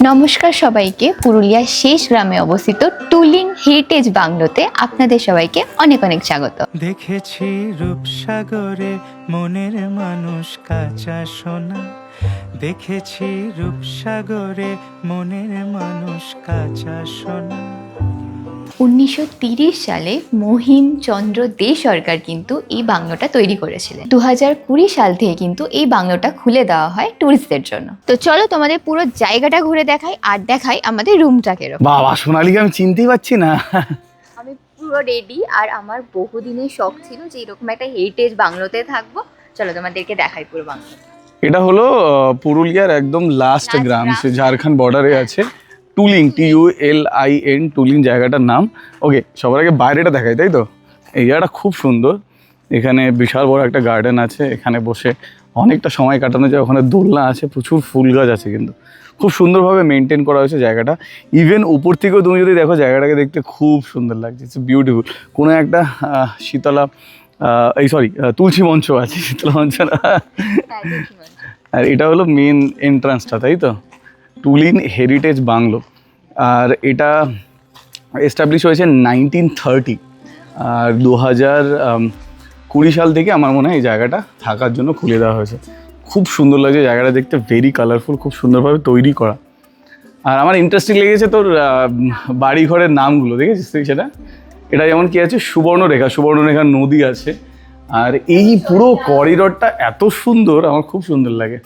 নমস্কার সবাইকে। পুরুলিয়ার শেষ গ্রামে অবস্থিত টুলিং হেরিটেজ বাংলোতে আপনাদের সবাইকে অনেক অনেক স্বাগত। দেখেছি রূপসাগরে মনের মানুষ কাঁচা সোনা। দেখেছি রূপসাগরে মনের মানুষ কাঁচা সোনা। উনিশশো সালে মহিম চন্দ্র দে সরকার কিন্তু এই বাংলোটা তৈরি করেছিলেন। দু কুড়ি সাল থেকে কিন্তু এই বাংলোটা খুলে দেওয়া হয় টুরিস্টদের জন্য। তো চলো তোমাদের পুরো জায়গাটা ঘুরে দেখাই আর দেখাই আমাদের রুমটা কীরকম। বাবা সোনালিকে আমি চিনতেই পারছি না? আমি পুরো রেডি আর আমার বহুদিনের শখ ছিল যে এরকম একটা হেরিটেজ বাংলোতে থাকব। চলো তোমাদেরকে দেখাই পুরো বাংলো এটা হলো পুরুলিয়ার একদম লাস্ট গ্রাম গ্রাম। সে ঝাড়খণ্ড বর্ডারে আছে। Tuling T U L I N Tuling জায়গাটার নাম। ওকে সবার আগে বাইরেটা দেখাই তাই তো? এই জায়গাটা খুব সুন্দর। এখানে বিশাল বড় একটা গার্ডেন আছে। এখানে বসে অনেকটা সময় কাটানো যায়। ওখানে দোলনা আছে প্রচুর ফুল গাছ আছে কিন্তু। খুব সুন্দরভাবে মেনটেন করা হয়েছে জায়গাটা। ইভেন উপর থেকেও তুমি যদি দেখো জায়গাটাকে দেখতে খুব সুন্দর লাগছে। ইটস বিউটিফুল কোনো একটা শীতলা এই সরি তুলসী মঞ্চ আছে শীতলা মঞ্চ আর এটা হলো মেন এন্ট্রান্সটা তাই তো? টুলিন হেরিটেজ বাংলো। আর এটা এস্টাবলিশ হয়েছে নাইনটিন থার্টি আর দু হাজার কুড়ি সাল থেকে আমার মনে হয় এই জায়গাটা থাকার জন্য খুলে দেওয়া হয়েছে। খুব সুন্দর লাগছে জায়গাটা দেখতে ভেরি কালারফুল খুব সুন্দরভাবে তৈরি করা। আর আমার ইন্টারেস্টিং লেগেছে তোর বাড়ি ঘরের নামগুলো, দেখেছিস তুই সেটা? এটা যেমন কি আছে, সুবর্ণরেখা সুবর্ণরেখা নদী আছে। আর এই পুরো করিডরটা এত সুন্দর, আমার খুব সুন্দর লাগে।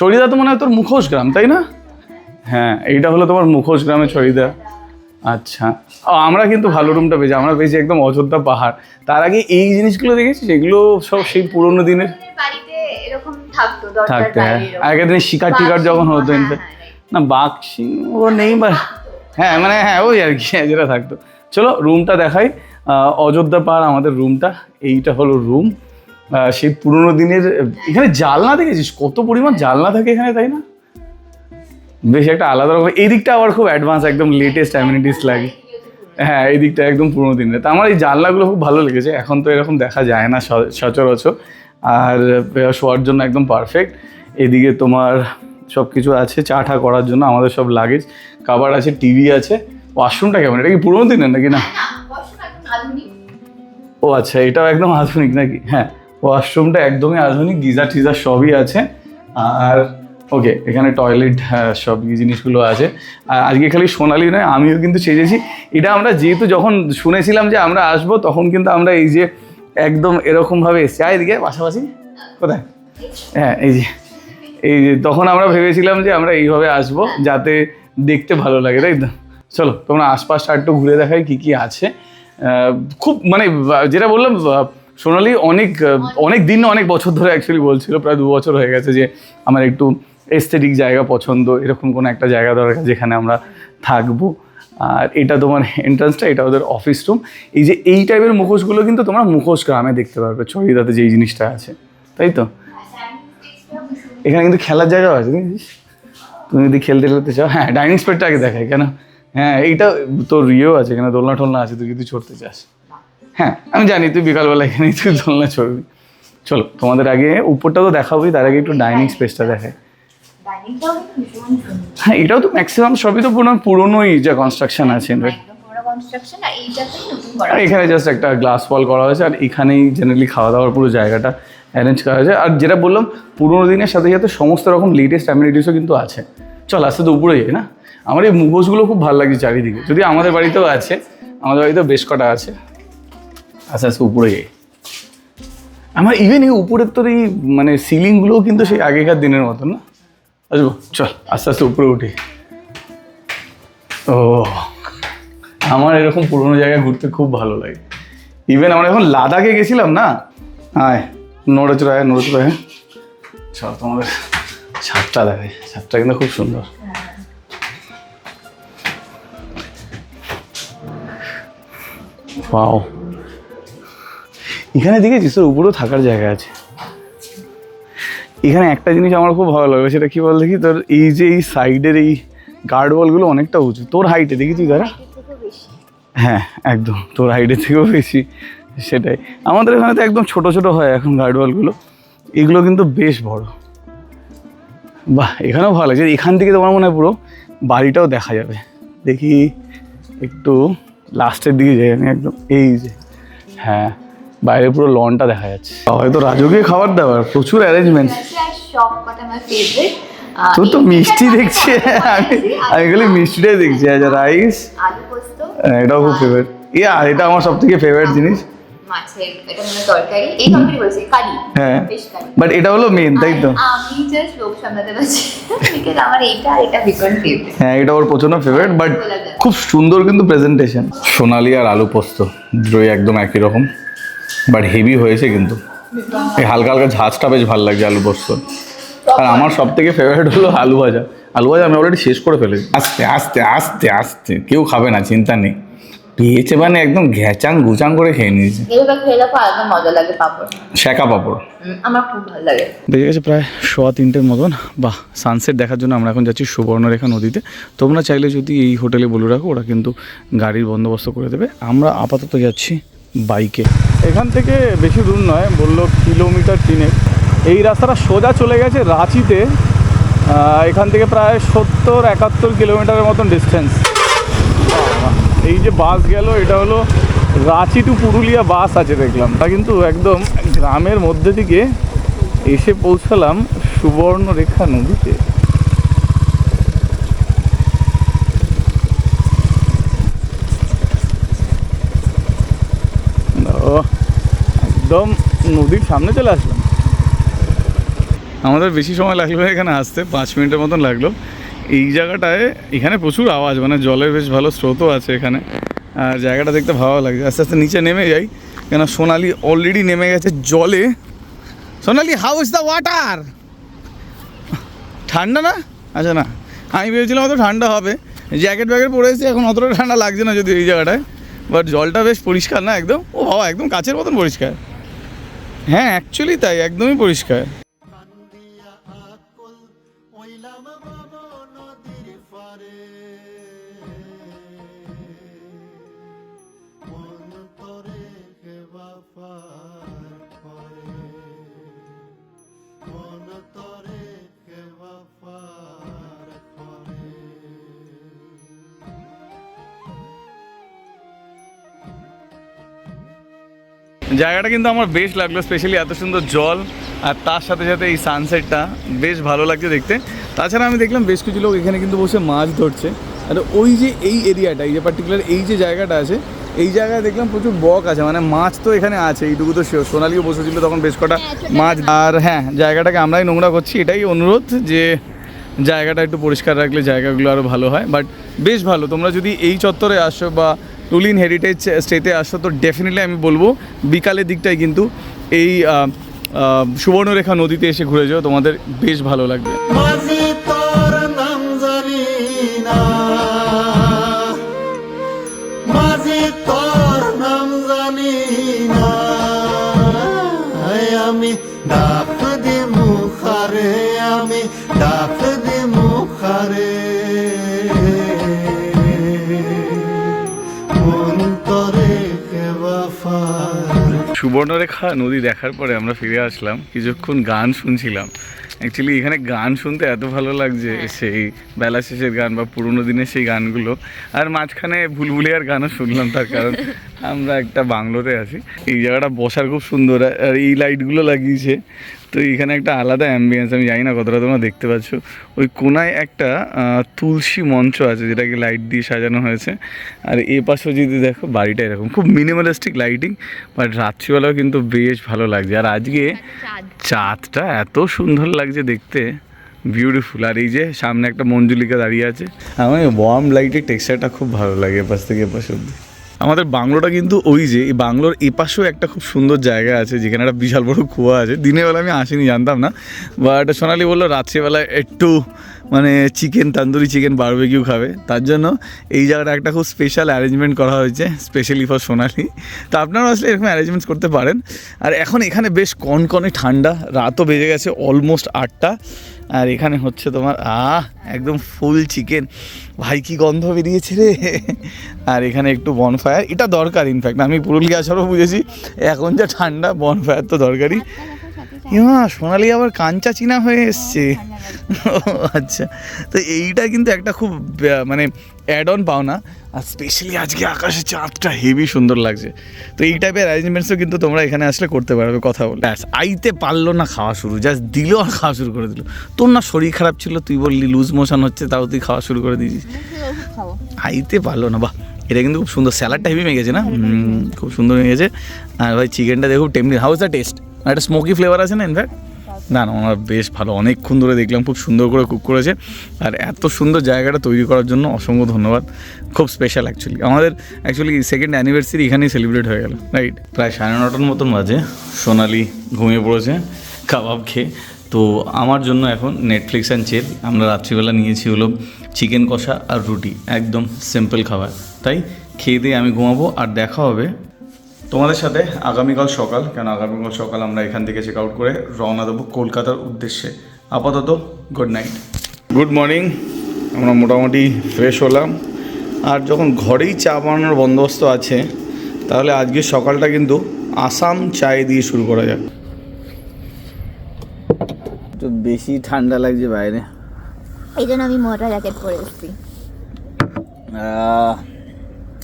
চরিদা তো মনে হয় তোর মুখোশ গ্রাম, তাই না? হ্যাঁ এইটা হলো তোমার মুখোশ গ্রামে চরিদা আচ্ছা। আমরা কিন্তু ভালো রুমটা পেয়েছি আমরা পেয়েছি একদম অযোধ্যা পাহাড়। তার আগে এই জিনিসগুলো দেখেছিস? এগুলো সব সেই পুরোনো দিনের। থাকতো হ্যাঁ। আগের দিনে শিকার টিকার যখন হতো হ্যাঁ, না বাঘ সিংহ নেই বা হ্যাঁ মানে হ্যাঁ ওই আর কি যেটা থাকতো। চলো রুমটা দেখাই। অযোধ্যা পাহাড় আমাদের রুমটা। এইটা হলো রুম। সেই পুরোনো দিনের এখানে জালনা দেখেছিস? কত পরিমাণ জালনা থাকে এখানে তাই না? বেশ একটা আলাদা রকম। এই দিকটা আবার খুব অ্যাডভান্স একদম লেটেস্ট অ্যামিনিটিস লাগে। হ্যাঁ এই দিকটা একদম পুরোনো দিনের। তা আমার এই জানলাগুলো খুব ভালো লেগেছে। এখন তো এরকম দেখা যায় না সচরাচর। আর শোয়ার জন্য একদম পারফেক্ট এদিকে তোমার সব কিছু আছে চা ঠা করার জন্য আমাদের সব লাগেজ কাবার আছে টিভি আছে। ওয়াশরুমটা কেমন? এটা কি পুরোনো দিনের নাকি না? ও আচ্ছা এটাও একদম আধুনিক নাকি? হ্যাঁ ওয়াশরুমটা একদমই আধুনিক। গিজার টিজার সবই আছে। আর ওকে এখানে টয়লেট সব এই জিনিসগুলো আছে। আর আজকে খালি সোনালি নয়, আমিও কিন্তু সেজেছি। এটা আমরা যেহেতু যখন শুনেছিলাম যে আমরা আসব, তখন কিন্তু আমরা এই যে একদম এরকমভাবে এসছি। আর এদিকে পাশাপাশি কোথায়? হ্যাঁ এই যে এই যে, তখন আমরা ভেবেছিলাম যে আমরা এইভাবে আসব, যাতে দেখতে ভালো লাগে, তাই তো? চলো, তোমরা আশপাশটা একটু ঘুরে দেখাই কি কি আছে। খুব মানে যেটা বললাম সোনালি অনেক অনেক দিন, অনেক বছর ধরে অ্যাকচুয়ালি বলছিল, প্রায় দু বছর হয়ে গেছে যে আমার একটু এস্থেটিক জায়গা পছন্দ, এরকম কোনো একটা জায়গা দরকার যেখানে আমরা থাকব। আর এটা তোমার এন্ট্রান্সটা এটা ওদের অফিস রুম এই যে এই টাইপের মুখোশগুলো কিন্তু তোমরা মুখোশ গ্রামে দেখতে পারবে চড়িদাতে যেই জিনিসটা আছে। তাই তো? এখানে কিন্তু খেলার জায়গাও আছে বুঝিস তুমি যদি খেলতে খেলতে চাও হ্যাঁ ডাইনিং স্পেটটা আগে দেখায় কেন? হ্যাঁ এইটা তোর ইয়েও আছে, এখানে দোলনা টোলনা আছে, তুই যদি চড়তে চাস। হ্যাঁ আমি জানি তুই বিকালবেলা এখানে তুই দোলনা চড়বি চলো, তোমাদের আগে উপরটা তো দেখাবোই, তার আগে একটু ডাইনিং স্পেসটা দেখাই। হ্যাঁ এটাও তো ম্যাক্সিমাম সবই তো পুরো পুরনোই যা কনস্ট্রাকশন আছে। আর এখানে জাস্ট একটা গ্লাস ওয়াল করা হয়েছে আর এখানেই জেনারেলি খাওয়া দাওয়ার পুরো জায়গাটা অ্যারেঞ্জ করা হয়েছে। আর যেটা বললাম পুরোনো দিনের সাথে সাথে সমস্ত রকম লেটেস্ট অ্যামিনিটিসও কিন্তু আছে। চল আস্তে তো উপরে যাই না? আমার এই মুখোশগুলো খুব ভালো লাগছে চারিদিকে। যদি আমাদের বাড়িতেও আছে আমাদের বাড়িতেও বেশ কটা আছে। আস্তে আস্তে উপরে যাই। আমার ইভেন এই উপরের তোর এই মানে সিলিংগুলোও কিন্তু সেই আগেকার দিনের মতন না। আসব চল, আস্তে আস্তে উপরে উঠি। ও, আমার এরকম পুরোনো জায়গায় ঘুরতে খুব ভালো লাগে। ইভেন আমরা এখন লাদাখে গেছিলাম না, আয় নড়েচড়া আয় নড়েচড়া হ্যাঁ চল, তোমাদের ছাদটা দেখে ছাদটা কিন্তু খুব সুন্দর। পাও এখানে দেখেছিস তোর উপরেও থাকার জায়গা আছে। এখানে একটা জিনিস আমার খুব ভালো লাগে সেটা কি বল দেখি? তোর এই যে এই সাইডের এই গার্ড ওয়ালগুলো অনেকটা উঁচু। তোর হাইটে দেখেছিস দাদা হ্যাঁ একদম। তোর হাইটের থেকেও বেশি সেটাই। আমাদের এখানে তো একদম ছোট ছোট হয় এখন গার্ড বলগুলো এগুলো কিন্তু বেশ বড়। বাহ এখানেও ভালো লাগছে। এখান থেকে তোমার মনে হয় পুরো বাড়িটাও দেখা যাবে। দেখি একটু লাস্টের দিকে যাই আমি একদম। এই যে হ্যাঁ। বাইরে পুরো লনটা দেখা যাচ্ছে। হয়তো রাজকীয় খাবার দাবার প্রচুর অ্যারেঞ্জমেন্ট তোর তো মিষ্টি দেখছি। আমি আমি খালি মিষ্টিটাই দেখছি আচ্ছা রাইস আলু এটাও খুব ফেভারিট ইয়া এটা আমার সব থেকে ফেভারিট জিনিস। মাছের এটা মানে তরকারি। এই তরকারি বলছি কারি হ্যাঁ। বাট এটা হলো মেন তাই তো? আমি জাস্ট লোক সামলাতে পারছি বিকজ আমার এইটা এটা ভীষণ ফেভারিট হ্যাঁ এটা ওর প্রচণ্ড ফেভারিট বাট খুব সুন্দর কিন্তু প্রেজেন্টেশন সোনালি আর আলু পোস্ত দুটোই একদম একই রকম। বাট হেভি হয়েছে কিন্তু। এই হালকা হালকা ঝাঁজটা বেশ ভালো লাগছে আলু পোস্ত। আর আমার সব থেকে ফেভারিট হলো আলু ভাজা। আলু ভাজা আমি অলরেডি শেষ করে ফেলেছি। আস্তে আস্তে আস্তে আস্তে। কেউ খাবে না চিন্তা নেই। পেয়েছে মানে একদম ঘ্যাচাং গুচাং করে খেয়ে নিয়েছে। এগুলো খেলে দেখো একদম মজা লাগে পাপড়। শেখা পাপড়। আমার খুব ভালো লাগে। বেজে গেছে প্রায় সোয়া তিনটের মতন। বাহ সানসেট দেখার জন্য আমরা এখন যাচ্ছি সুবর্ণরেখা নদীতে। তোমরা চাইলে যদি এই হোটেলে বলে রাখো ওরা কিন্তু গাড়ির বন্দোবস্ত করে দেবে। আমরা আপাতত যাচ্ছি বাইকে। এখান থেকে বেশি দূর নয়, বলল কিলোমিটার তিনে এই রাস্তাটা সোজা চলে গেছে রাঁচিতে এখান থেকে প্রায় সত্তর একাত্তর কিলোমিটারের মতন ডিস্টেন্স এই যে বাস গেল, এটা হলো রাঁচি টু পুরুলিয়া বাস আছে দেখলাম। তা কিন্তু একদম গ্রামের মধ্যে থেকে এসে পৌঁছালাম সুবর্ণরেখা নদীতে ও, একদম নদীর সামনে চলে আসলাম। আমাদের বেশি সময় লাগল এখানে আসতে, পাঁচ মিনিটের মতন লাগল। এই জায়গাটায় এখানে প্রচুর আওয়াজ মানে জলের বেশ ভালো স্রোতও আছে এখানে। আর জায়গাটা দেখতে ভালো লাগছে আস্তে আস্তে নিচে নেমে যাই। কেন সোনালি অলরেডি নেমে গেছে জলে। Sonali how is the water ঠান্ডা না? আচ্ছা না, আমি ভেবেছিলাম অত ঠান্ডা হবে। জ্যাকেট ব্যাকেট পরে এসেছি, এখন অতটা ঠান্ডা লাগছে না যদি এই জায়গাটায়। বাট জলটা বেশ পরিষ্কার না একদম? ও বাবা, একদম কাছের মতন পরিষ্কার। হ্যাঁ অ্যাকচুয়ালি তাই একদমই পরিষ্কার জায়গাটা কিন্তু আমার বেশ লাগল স্পেশালি এত সুন্দর জল আর তার সাথে সাথে এই সানসেটটা বেশ ভালো লাগছে দেখতে। তাছাড়া আমি দেখলাম বেশ কিছু লোক এখানে কিন্তু বসে মাছ ধরছে। আর ওই যে এই এরিয়াটা এই যে পার্টিকুলার এই যে জায়গাটা আছে এই জায়গায় দেখলাম প্রচুর বক আছে মানে মাছ তো এখানে আছে এইটুকু তো শিওর সোনালিও বসেছিল তখন বেশ কটা মাছ আর হ্যাঁ জায়গাটাকে আমরাই নোংরা করছি এটাই অনুরোধ যে জায়গাটা একটু পরিষ্কার রাখলে জায়গাগুলো আরও ভালো হয়। বাট বেশ ভালো তোমরা যদি এই চত্বরে আসো বা টুলিন হেরিটেজ স্টেতে আসো, তো ডেফিনেটলি আমি বলব, বিকালের দিকটায় কিন্তু এই সুবর্ণরেখা নদীতে এসে ঘুরে যাও, তোমাদের বেশ ভালো লাগবে। আমি সুবর্ণরেখা নদী দেখার পরে আমরা ফিরে আসলাম কিছুক্ষণ গান শুনছিলাম। অ্যাকচুয়ালি এখানে গান শুনতে এত ভালো লাগছে সেই বেলা শেষের গান বা পুরোনো দিনের সেই গানগুলো। আর মাঝখানে ভুলভুলিয়ার গানও শুনলাম তার কারণ আমরা একটা বাংলোতে আছি। এই জায়গাটা বসার খুব সুন্দর আর এই লাইটগুলো লাগিয়েছে। তো এখানে একটা আলাদা অ্যাম্বিয়েন্স আমি জানি না কতটা তোমরা দেখতে পাচ্ছ। ওই কোনায় একটা তুলসী মঞ্চ আছে, যেটাকে লাইট দিয়ে সাজানো হয়েছে। আর এ পাশেও যদি দেখো, বাড়িটা এরকম। খুব মিনিমালিস্টিক লাইটিং বাট রাত্রিবেলাও কিন্তু বেশ ভালো লাগছে। আর আজকে চাঁদটা এত সুন্দর লাগছে দেখতে। বিউটিফুল আর এই যে সামনে একটা মঞ্জুলিকা দাঁড়িয়ে আছে। আমার ওয়ার্ম লাইটের টেক্সচারটা খুব ভালো লাগে এপাশ থেকে এপাশ অব্দি আমাদের বাংলোটা কিন্তু ওই যে, এই বাংলোর এপাশেও একটা খুব সুন্দর জায়গা আছে, যেখানে একটা বিশাল বড় কুয়া আছে। দিনের বেলা আমি আসিনি, জানতাম না। বাট সোনালি বলল, রাত্রিবেলায় একটু মানে চিকেন তান্দুরি চিকেন বারবেকিউ খাবে। তার জন্য এই জায়গাটা একটা খুব স্পেশাল অ্যারেঞ্জমেন্ট করা হয়েছে স্পেশালি ফর সোনালি। তো আপনারাও আসলে এরকম অ্যারেঞ্জমেন্টস করতে পারেন। আর এখন এখানে বেশ কনকনে ঠান্ডা, রাতও বেজে গেছে অলমোস্ট আটটা। আর এখানে হচ্ছে তোমার, আহ, একদম ফুল চিকেন ভাই, কি গন্ধ বেরিয়েছে রে। আর এখানে একটু বনফায়ার এটা দরকার ইনফ্যাক্ট আমি পুরুলিয়া সরব বুঝেছি, এখন যা ঠান্ডা বনফায়ার তো দরকারই। ইমা সোনালি আবার কাঞ্চা চিনা হয়ে এসছে। আচ্ছা। তো এইটা কিন্তু একটা খুব মানে অ্যাড অন পাও না আর স্পেশালি আজকে আকাশে চাঁদটা হেভি সুন্দর লাগছে। তো এই টাইপের অ্যারেঞ্জমেন্টসও কিন্তু তোমরা এখানে আসলে করতে পারবে কথা বলে। ব্যাস আইতে পারল না খাওয়া শুরু জাস্ট দিল আর খাওয়া শুরু করে দিল। তোর না শরীর খারাপ ছিল তুই বললি লুজ মোশন হচ্ছে তাও তুই খাওয়া শুরু করে দিয়েছিস। আইতে পারল না বাহ। এটা কিন্তু খুব সুন্দর স্যালাডটা হেভি মেগেছে না? খুব সুন্দর মেগেছে আর ভাই চিকেনটা দেখো টেমনি হাউস দ্য টেস্ট একটা স্মোকি ফ্লেভার আছে না ইনফ্যাক্ট না না ওনার বেশ ভালো। অনেকক্ষণ ধরে দেখলাম খুব সুন্দর করে কুক করেছে। আর এত সুন্দর জায়গাটা তৈরি করার জন্য অসংখ্য ধন্যবাদ। খুব স্পেশাল অ্যাকচুয়ালি আমাদের অ্যাকচুয়ালি সেকেন্ড অ্যানিভার্সারি এখানেই সেলিব্রেট হয়ে গেল রাইট প্রায় সাড়ে নটার মতন বাজে। সোনালি ঘুমিয়ে পড়েছে কাবাব খেয়ে। তো আমার জন্য এখন নেটফ্লিক্স অ্যান্ড চেল আমরা রাত্রিবেলা নিয়েছি হলো চিকেন কষা আর রুটি। একদম সিম্পল খাবার। তাই খেয়ে দিয়ে আমি ঘুমাবো আর দেখা হবে তোমাদের সাথে আগামীকাল সকাল কেন আগামীকাল সকাল আমরা এখান থেকে চেক আউট করে রওনা দেবো কলকাতার উদ্দেশ্যে। আপাতত গুড নাইট গুড মর্নিং আমরা মোটামুটি ফ্রেশ হলাম। আর যখন ঘরেই চা বানানোর বন্দোবস্ত আছে তাহলে আজকে সকালটা কিন্তু আসাম চায় দিয়ে শুরু করা যাক। একটু বেশি ঠান্ডা লাগছে বাইরে। এই জন্য আমি মোটা জ্যাকেট পরে এসেছি।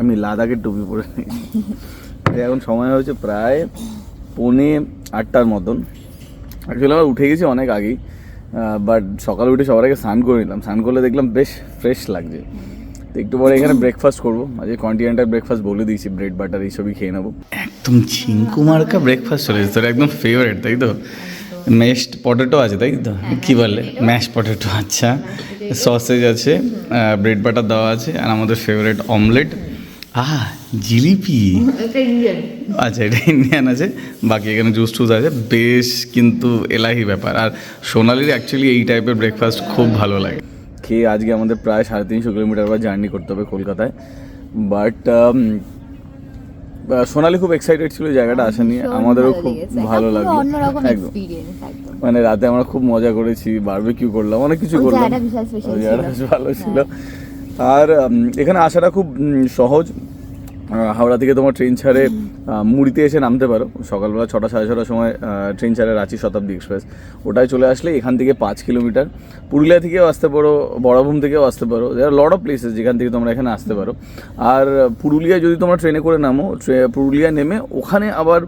আমি লাদাখের টুপি পরে নিয়েছি। এখন সময় হয়েছে প্রায় পৌনে আটটার মতন। অ্যাকচুয়ালি আমরা উঠে গেছি অনেক আগেই বাট সকালে উঠে সবার আগে স্নান করে নিলাম। স্নান করলে দেখলাম বেশ ফ্রেশ লাগছে। তো একটু পরে এখানে ব্রেকফাস্ট করব। আজকে কন্টিনেন্টাল ব্রেকফাস্ট বলে দিয়েছি ব্রেড বাটার এইসবই খেয়ে নেব। একদম ঝিঙ্কু মার্কা ব্রেকফাস্ট চলে তোর একদম ফেভারিট তাই তো? মেশড পটেটো আছে তাই তো? কি বলে? ম্যাশ পটেটো আচ্ছা। সসেজ আছে ব্রেড বাটার দেওয়া আছে আর আমাদের ফেভারিট অমলেট আহ জিলিপি? আচ্ছা এটা ইন্ডিয়ান আছে। বাকি এখানে জুস টুস আছে। বেশ কিন্তু এলাহি ব্যাপার। আর সোনালির অ্যাকচুয়ালি এই টাইপের ব্রেকফাস্ট খুব ভালো লাগে। খেয়ে আজকে আমাদের প্রায় সাড়ে তিনশো কিলোমিটার বা জার্নি করতে হবে কলকাতায়। বাট সোনালি খুব এক্সাইটেড ছিল জায়গাটা আসা নিয়ে আমাদেরও খুব ভালো লাগল। একদম। মানে রাতে আমরা খুব মজা করেছি বারবিকিউ করলাম অনেক কিছু করলাম। জায়গাটা ভালো ছিল। আর এখানে আসাটা খুব সহজ। হাওড়া থেকে তোমার ট্রেন ছাড়ে মুড়িতে এসে নামতে পারো। সকালবেলা ছটা সাড়ে ছটার সময় ট্রেন ছাড়ে রাঁচি শতাব্দী এক্সপ্রেস। ওটায় চলে আসলে এখান থেকে পাঁচ কিলোমিটার। পুরুলিয়া থেকেও আসতে পারো বড়াভূম থেকেও আসতে পারো। দেয়ার লট অফ প্লেসেস যেখান থেকে তোমরা এখানে আসতে পারো। আর পুরুলিয়া যদি তোমরা ট্রেনে করে নামো ট্রে- পুরুলিয়া নেমে ওখানে আবার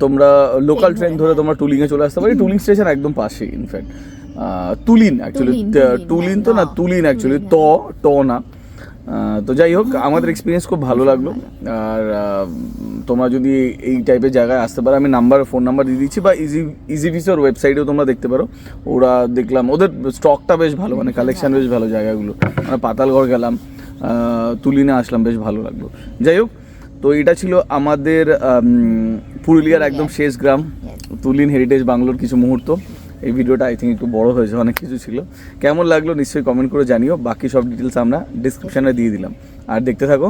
তোমরা লোকাল ট্রেন ধরে তোমরা টুলিংয়ে চলে আসতে পারো। টুলিং স্টেশন একদম পাশেই ইনফ্যাক্ট তুলিন অ্যাকচুয়ালি টুলিন তো না তুলিন অ্যাকচুয়ালি ত ট না। তো যাই হোক আমাদের এক্সপিরিয়েন্স খুব ভালো লাগল। আর তোমরা যদি এই টাইপের জায়গায় আসতে পারো আমি নাম্বার ফোন নাম্বার দিয়ে দিচ্ছি বা ইজি ইজি ভিসার ওয়েবসাইটেও তোমরা দেখতে পারো। ওরা দেখলাম ওদের স্টকটা বেশ ভালো মানে কালেকশন বেশ ভালো জায়গাগুলো। আমরা পাতালগড় গেলাম তুলিনে আসলাম বেশ ভালো লাগল। যাই হোক তো এটা ছিল আমাদের পুরুলিয়ার একদম শেষ গ্রাম তুলিন হেরিটেজ বাংলোর কিছু মুহূর্ত। এই ভিডিওটা আই থিঙ্ক একটু বড় হয়েছে, অনেক কিছু ছিল। কেমন লাগল নিশ্চয়ই কমেন্ট করে জানিও। বাকি সব ডিটেলস আমরা ডিসক্রিপশানে দিয়ে দিলাম। আর দেখতে থাকো।